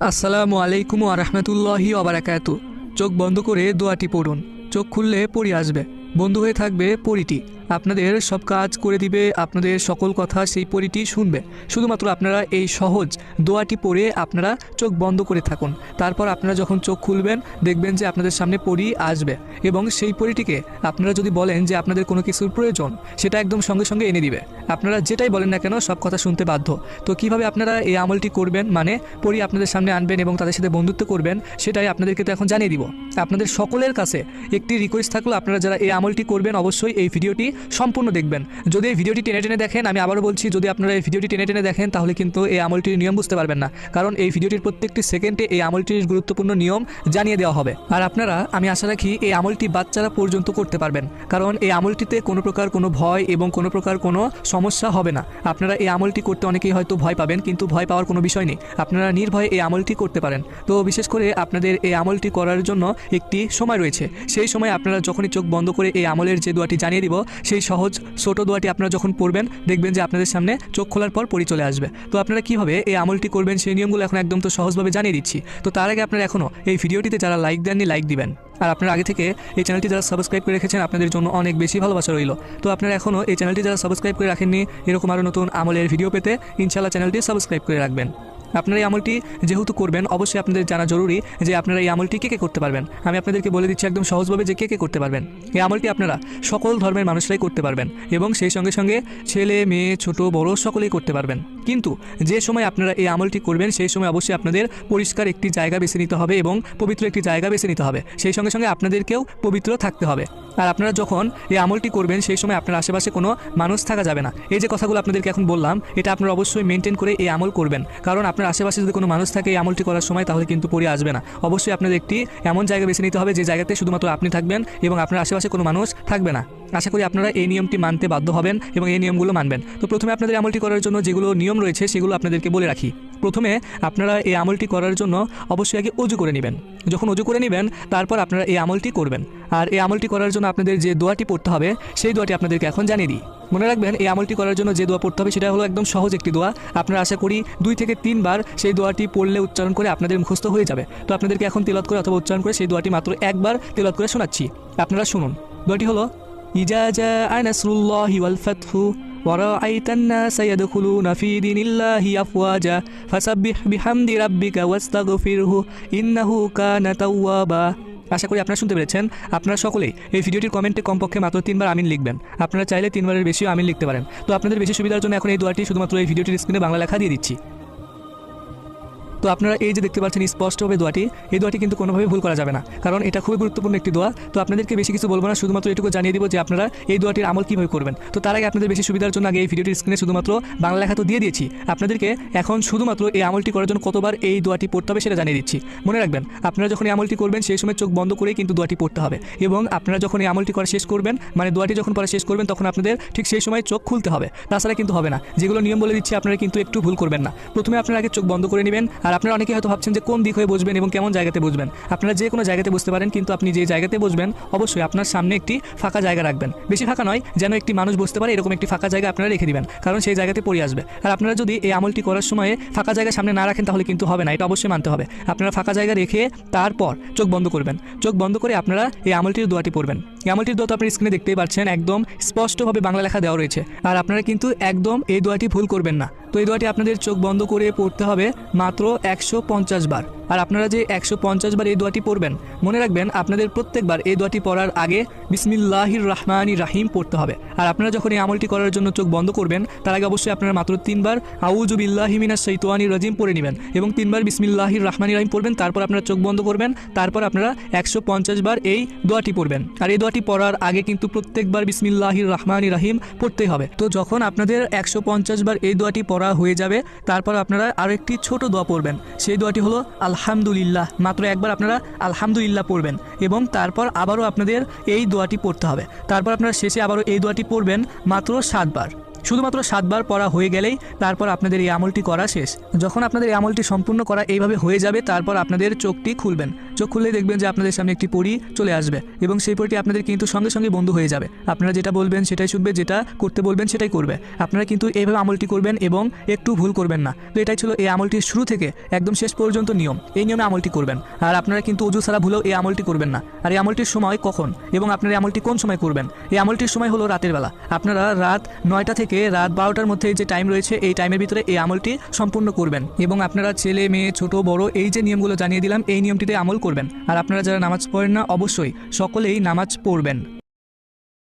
আসসালামু আলাইকুম আরহামতুল্লাহি আবরাকাতু চোখ বন্ধ করে দোয়াটি পড়ুন। চোখ খুললে পড়ি আসবে। বন্ধু হয়ে থাকবে পরিটি আপনাদের সব কাজ করে দিবে, আপনাদের সকল কথা সেই পরিটি শুনবে। শুধুমাত্র আপনারা এই সহজ দোয়াটি পড়ে আপনারা চোখ বন্ধ করে থাকুন। তারপর আপনারা যখন চোখ খুলবেন, দেখবেন যে আপনাদের সামনে পরি আসবে এবং সেই পরিটিকে আপনারা যদি বলেন যে আপনাদের কোনো কিছুর প্রয়োজন, সেটা একদম সঙ্গে সঙ্গে এনে দিবে। আপনারা যেটাই বলেন না কেন, সব কথা শুনতে বাধ্য। তো কীভাবে আপনারা এই আমলটি করবেন? মানে পরি আপনাদের সামনে আনবেন এবং তাদের সাথে বন্ধুত্ব করবেন, সেটাই আপনাদেরকে তো এখন জানিয়ে দিব। আপনাদের সকলের কাছে একটি রিকোয়েস্ট থাকল, আপনারা যারা এই আমলটি করবেন, অবশ্যই এই ভিডিওটি সম্পূর্ণ দেখবেন। যদি এই ভিডিওটি টেনে টেনে দেখেন, আমি আবারও বলছি, যদি আপনারা এই ভিডিওটি টেনে টেনে দেখেন, তাহলে কিন্তু এই আমলটির নিয়ম বুঝতে পারবেন না। কারণ এই ভিডিওটির প্রত্যেকটি সেকেন্ডে এই আমলটির গুরুত্বপূর্ণ নিয়ম জানিয়ে দেওয়া হবে। আর আপনারা, আমি আশা রাখি, এই আমলটি বাচ্চারা পর্যন্ত করতে পারবেন। কারণ এই আমলটিতে কোনো প্রকার কোনো ভয় এবং কোনো প্রকার কোনো সমস্যা হবে না। আপনারা এই আমলটি করতে অনেকেই হয়তো ভয় পাবেন, কিন্তু ভয় পাওয়ার কোনো বিষয় নেই। আপনারা নির্ভয়ে এই আমলটি করতে পারেন। তো বিশেষ করে আপনাদের এই আমলটি করার জন্য একটি সময় রয়েছে। সেই সময় আপনারা যখনই চোখ বন্ধ করে এই আমলের যে দোয়াটি জানিয়ে দিব সেই সহজ ছোট দোয়াটি আপনারা যখন পড়বেন, দেখবেন যে আপনাদের সামনে চোখ খোলার পর পরি চলে আসবে। তো আপনারা কীভাবে এই আমলটি করবেন সেই নিয়মগুলো এখন একদম তো সহজভাবে জানিয়ে দিচ্ছি। তো তার আগে আপনারা এখনও এই ভিডিওটিতে যারা লাইক দেননি লাইক দিবেন। আর আপনারা আগে থেকে এই চ্যানেলটি যারা সাবস্ক্রাইব করে রেখেছেন, আপনাদের জন্য অনেক বেশি ভালোবাসা রইল। তো আপনারা এখনও এই চ্যানেলটি যারা সাবস্ক্রাইব করে রাখেননি, এরকম আরও নতুন আমলের ভিডিও পেতে ইনশাল্লাহ চ্যানেলটি সাবস্ক্রাইব করে রাখবেন। আপনারা এই আমলটি যেহেতু করবেন, অবশ্যই আপনাদের জানা জরুরি যে আপনারা এই আমলটি কে কে করতে পারবেন। আমি আপনাদেরকে বলে দিচ্ছি একদম সহজভাবে যে কে কে করতে পারবেন। এই আমলটি আপনারা সকল ধর্মের মানুষরাই করতে পারবেন এবং সেই সঙ্গে সঙ্গে ছেলে, মেয়ে, ছোট, বড় সকলেই করতে পারবেন। কিন্তু যে সময় আপনারা এই আমলটি করবেন, সেই সময় অবশ্যই আপনাদের পরিষ্কার একটি জায়গা বেছে নিতে হবে এবং পবিত্র একটি জায়গা বেছে নিতে হবে। সেই সঙ্গে সঙ্গে আপনাদেরকেও পবিত্র থাকতে হবে। আর আপনারা যখন এই আমলটি করবেন, সেই সময় আপনার আশেপাশে কোনো মানুষ থাকা যাবে না। এই যে কথাগুলো আপনাদেরকে এখন বললাম, এটা আপনারা অবশ্যই মেনটেন করে এই আমল করবেন। কারণ আপনার আশেপাশে যদি কোনো মানুষ থাকে এই আমলটি করার সময়, তাহলে কিন্তু পড়ে আসবে না। অবশ্যই আপনাদের একটি এমন জায়গা বেছে নিতে হবে, যে জায়গাতে শুধুমাত্র আপনি থাকবেন এবং আপনার আশেপাশে কোনো মানুষ থাকবে না। আশা করি আপনারা এই নিয়মটি মানতে বাধ্য হবেন এবং এই নিয়মগুলো মানবেন। তো প্রথমে আপনাদের আমলটি করার জন্য যেগুলো নিয়ম রয়েছে সেগুলো আপনাদেরকে বলে রাখি। প্রথমে আপনারা এই আমলটি করার জন্য অবশ্যই আগে অজু করে নেবেন। যখন অজু করে নেবেন, তারপর আপনারা এই আমলটি করবেন। আর এই আমলটি করার জন্য আপনাদের যে দোয়াটি পড়তে হবে, সেই দোয়াটি আপনাদেরকে এখন জানিয়ে দিই। মনে রাখবেন, এই আমলটি করার জন্য যে দোয়া পড়তে হবে, সেটা হলো একদম সহজ একটি দোয়া। আপনারা আশা করি দুই থেকে তিনবার সেই দোয়াটি পড়লে উচ্চারণ করে আপনাদের মুখস্থ হয়ে যাবে। তো আপনাদেরকে এখন তিলত করে অথবা উচ্চারণ করে সেই দোয়াটি মাত্র একবার তিলত করে শোনাচ্ছি। আপনারা শুনুন। দোয়াটি হলো ইজা জা আনাসরুল্লাহি ওয়াল ফাতহু ورأيت الناس يدخلون في دين الله أفواجا فسبح بحمد ربك واستغفره إنه كان توابا আশা করি আপনারা শুনতে পেরেছেন আপনারা সকলেই এই ভিডিওটির কমেন্টে কমপক্ষে মাত্র তিনবার আমিন লিখবেন আপনারা চাইলে তিনবারের বেশিও আমিন লিখতে পারেন তো আপনাদের বেশি সুবিধার জন্য এখন এই দোয়াটি শুধুমাত্র এই ভিডিওটির স্ক্রিনে বাংলা লেখা দিয়ে দিচ্ছি তো আপনারা এই যে দেখতে পাচ্ছেন স্পষ্টভাবে দোয়াটি, এই দোয়াটি কিন্তু কোনোভাবে ভুল করা যাবে না। কারণ এটা খুবই গুরুত্বপূর্ণ একটি দোয়া। তো আপনাদেরকে বেশি কিছু বলব না, শুধুমাত্র এটুকু জানিয়ে দিব যে আপনারা এই দোয়াটির আমল কীভাবে করবেন। তো তার আগে আপনাদের বেশি সুবিধার জন্য আগে এই ভিডিওটির স্ক্রিনে শুধুমাত্র বাংলা লেখা তো দিয়ে দিয়েছি। আপনাদেরকে এখন শুধুমাত্র এই আমলটি করার জন্য কতবার এই দোয়াটি পড়তে হবে সেটা জানিয়ে দিচ্ছি। মনে রাখবেন, আপনারা যখন এই আমলটি করবেন, সেই সময় চোখ বন্ধ করেই কিন্তু দোয়াটি পড়তে হবে। এবং আপনারা যখন এই আমলটি করা শেষ করবেন মানে দোয়াটি যখন পরে শেষ করবেন, তখন আপনাদের ঠিক সেই সময় চোখ খুলতে হবে। তাছাড়া কিন্তু হবে না। যেগুলো নিয়ম বলে দিচ্ছি, আপনারা কিন্তু একটু ভুল করবেন না। প্রথমে আপনারা আগে চোখ বন্ধ করে নেবেন, আর আপনারা অনেকে হয়তো ভাবছেন যে কোন দিক হয়ে বসবেন এবং কেমন জায়গাতে বসবেন। আপনারা যে কোনো জায়গাতে বসতে পারেন, কিন্তু আপনি যে জায়গাতে বসবেন, অবশ্যই আপনার সামনে একটি ফাঁকা জায়গা রাখবেন। বেশি ফাঁকা নয়, যেন একটি মানুষ বসতে পারে, এরকম একটি ফাঁকা জায়গা আপনারা রেখে দিবেন, কারণ সেই জায়গাতে পড়ে আসবে। আর আপনারা যদি এই আমলটি করার সময় ফাঁকা জায়গা সামনে না রাখেন, তাহলে কিন্তু হবে না, এটা অবশ্যই মানতে হবে। আপনারা ফাঁকা জায়গা রেখে তারপর চোখ বন্ধ করবেন। চোখ বন্ধ করে আপনারা এই আমলটির দোয়াটি পড়বেন। আমলটির দোয়া তো আপনি স্ক্রিনে দেখতেই পাচ্ছেন, একদম স্পষ্টভাবে বাংলা লেখা দেওয়া রয়েছে। আর আপনারা কিন্তু একদম এই দোয়াটি ভুল করবেন না। তো এই দোয়াটি আপনাদের চোখ বন্ধ করে পড়তে হবে মাত্র একশো পঞ্চাশ বার। আর আপনারা যে একশো পঞ্চাশ বার এই দোয়াটি পড়বেন, মনে রাখবেন আপনাদের প্রত্যেকবার এই দোয়াটি পড়ার আগে বিসমিল্লাহির রহমানি রাহিম পড়তে হবে। আর আপনারা যখন এই আমলটি করার জন্য চোখ বন্ধ করবেন, তার আগে অবশ্যই আপনারা মাত্র তিনবার আউজুবিল্লাহিমিনা সৈতোয়ানি রাজিম পড়ে নেবেন এবং তিনবার বিসমিল্লাহির রহমানি রাহিম পড়বেন, তারপর আপনারা চোখ বন্ধ করবেন, তারপর আপনারা একশো পঞ্চাশ বার এই দোয়াটি পড়বেন। আর এই দোয়াটি পড়ার আগে কিন্তু প্রত্যেকবার বিসমিল্লাহির রহমানি রাহিম পড়তেই হবে। তো যখন আপনাদের একশো পঞ্চাশ বার এই দোয়াটি পড়া হয়ে যাবে, তারপর আপনারা আরও একটি ছোট দোয়া পড়বেন। সেই দোয়াটি হলো আলহামদুলিল্লাহ। মাত্র একবার আপনারা আলহামদুলিল্লাহ পড়বেন এবং তারপর আবারও আপনাদের এই দোয়াটি পড়তে হবে। তারপর আপনারা শেষে আবারও এই দোয়াটি পড়বেন মাত্র সাতবার। শুধুমাত্র সাতবার পড়া হয়ে গেলেই তারপর আপনাদের এই আমলটি করা শেষ। যখন আপনাদের এই আমলটি সম্পূর্ণ করা এইভাবে হয়ে যাবে, তারপর আপনাদের চোখটি খুলবেন। চোখ খুললেই দেখবেন যে আপনাদের সামনে একটি পরি চলে আসবে এবং সেই পরিটি আপনাদের কিন্তু সঙ্গে সঙ্গে বন্ধু হয়ে যাবে। আপনারা যেটা বলবেন সেটাই শুনবে, যেটা করতে বলবেন সেটাই করবে। আপনারা কিন্তু এইভাবে আমলটি করবেন এবং একটু ভুল করবেন না। তো এটাই ছিল এই আমলটির শুরু থেকে একদম শেষ পর্যন্ত নিয়ম। এই নিয়মে আমলটি করবেন। আর আপনারা কিন্তু অজু ছাড়া ভুলেও এই আমলটি করবেন না। আর এই আমলটির সময় কখন এবং আপনারা এই আমলটি কোন সময় করবেন? এই আমলটির সময় হলো রাতের বেলা। আপনারা রাত নয়টা থেকে রাত বারোটার মধ্যে যে টাইম রয়েছে, এই টাইমের ভিতরে এই আমলটি সম্পূর্ণ করবেন। এবং আপনারা ছেলে, মেয়ে, ছোট, বড়, এই যে নিয়মগুলো জানিয়ে দিলাম, এই নিয়মটিতে আমল করবেন। আর আপনারা যারা নামাজ পড়েন না, অবশ্যই সকলেই নামাজ পড়বেন।